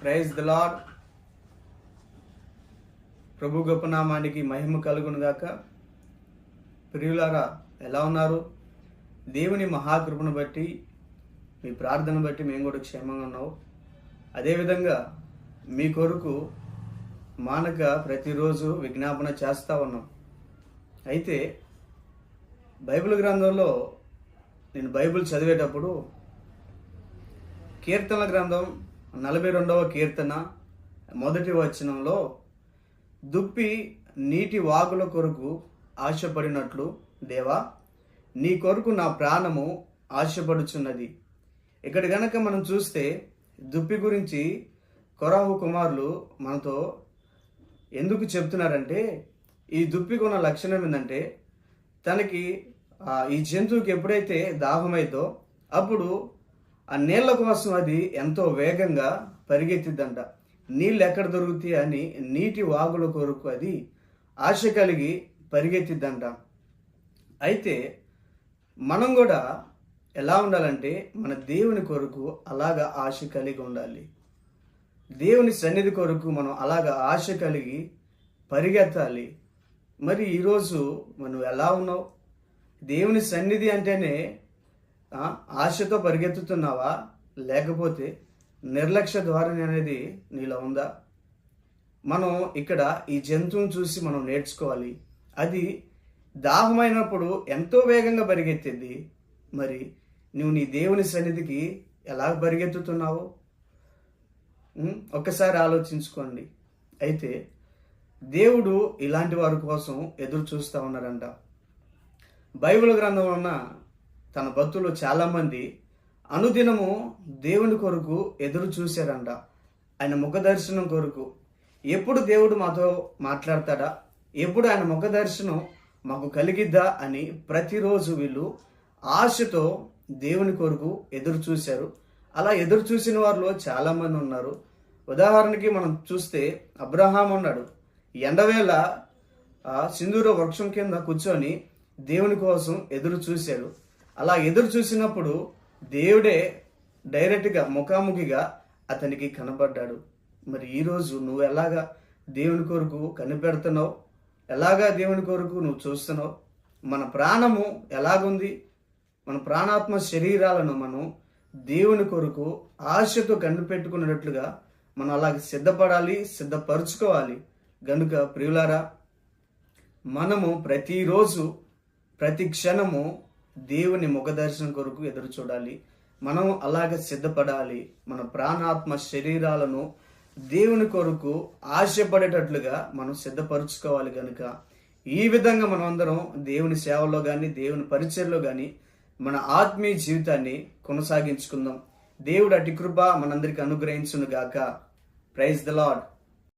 Praise the lord ప్రభు గొప్పనామానికి మహిమ కలుగును గాక. ప్రియులారా ఎలా ఉన్నారు? దేవుని మహాకృపను బట్టి మీ ప్రార్థన బట్టి మేము కూడా క్షేమంగా ఉన్నావు అదేవిధంగా మీ కొరకు మానక ప్రతిరోజు విజ్ఞాపన చేస్తూ ఉన్నాం. అయితే బైబిల్ గ్రంథంలో నేను బైబిల్ చదివేటప్పుడు కీర్తనల గ్రంథం నలభై రెండవ కీర్తన మొదటి వచనంలో దుప్పి నీటి వాగుల కొరకు ఆశపడినట్లు దేవా నీ కొరకు నా ప్రాణము ఆశపడుచున్నది. ఇక్కడ గనక మనం చూస్తే దుప్పి గురించి కొరాహు కుమారులు మనతో ఎందుకు చెప్తున్నారంటే ఈ దుప్పికి ఉన్న లక్షణం ఏంటంటే తనకి ఈ జంతువుకి ఎప్పుడైతే దాహమైందో అప్పుడు ఆ నీళ్ళ కోసం అది ఎంతో వేగంగా పరిగెత్తిద్దంట. నీళ్ళు ఎక్కడ దొరుకుతాయి అని నీటి వాగుల కొరకు అది ఆశ కలిగి పరిగెత్తిద్దంట. అయితే మనం కూడా ఎలా ఉండాలంటే మన దేవుని కొరకు అలాగా ఆశ కలిగి ఉండాలి. దేవుని సన్నిధి కొరకు మనం అలాగా ఆశ కలిగి పరిగెత్తాలి. మరి ఈరోజు మనం ఎలా ఉన్నావు దేవుని సన్నిధి అంటేనే ఆశతో పరిగెత్తుతున్నావా? లేకపోతే నిర్లక్ష్య ధోరణి అనేది నీలో ఉందా? మనం ఇక్కడ ఈ జంతువుని చూసి మనం నేర్చుకోవాలి. అది దాహమైనప్పుడు ఎంతో వేగంగా పరిగెత్తింది. మరి నువ్వు నీ దేవుని సన్నిధికి ఎలా పరిగెత్తుతున్నావు? ఒక్కసారి ఆలోచించుకోండి. అయితే దేవుడు ఇలాంటి వారి కోసం ఎదురు చూస్తూ ఉన్నారంట. బైబిల్ గ్రంథం ఉన్న తన భక్తులు చాలామంది అనుదినము దేవుని కొరకు ఎదురు చూశారంట. ఆయన ముఖ దర్శనం కొరకు. ఎప్పుడు దేవుడు మాతో మాట్లాడతాడా? ఎప్పుడు ఆయన ముఖ దర్శనం మాకు కలిగిద్దా అని ప్రతిరోజు వీళ్ళు ఆశతో దేవుని కొరకు ఎదురు చూశారు. అలా ఎదురు చూసిన వారిలో చాలామంది ఉన్నారు. ఉదాహరణకి మనం చూస్తే అబ్రహాం ఉన్నాడు. ఎండవేళ సింధూర వృక్షం కింద కూర్చొని దేవుని కోసం ఎదురు చూశాడు. అలా ఎదురు చూసినప్పుడు దేవుడే డైరెక్ట్గా ముఖాముఖిగా అతనికి కనబడ్డాడు. మరి ఈరోజు నువ్వు ఎలాగా దేవుని కొరకు కనిపెడుతున్నావు? ఎలాగా దేవుని కొరకు నువ్వు చూస్తున్నావు? మన ప్రాణము ఎలాగుంది? మన ప్రాణాత్మ శరీరాలను మనం దేవుని కొరకు ఆశతో కనిపెట్టుకున్నట్లుగా మనం అలాగే సిద్ధపడాలి సిద్ధపరచుకోవాలి. గనుక ప్రియులారా మనము ప్రతిరోజు ప్రతి క్షణము దేవుని ముఖ దర్శనం కొరకు ఎదురు చూడాలి. మనం అలాగే సిద్ధపడాలి. మన ప్రాణాత్మ శరీరాలను దేవుని కొరకు ఆశపడేటట్లుగా మనం సిద్ధపరుచుకోవాలి కనుక ఈ విధంగా మనం అందరం దేవుని సేవలో కానీ దేవుని పరిచయంలో కానీ మన ఆత్మీయ జీవితాన్ని కొనసాగించుకుందాం. దేవుడు అటి కృప మనందరికి అనుగ్రహించును గాక ప్రైజ్ ద లాడ్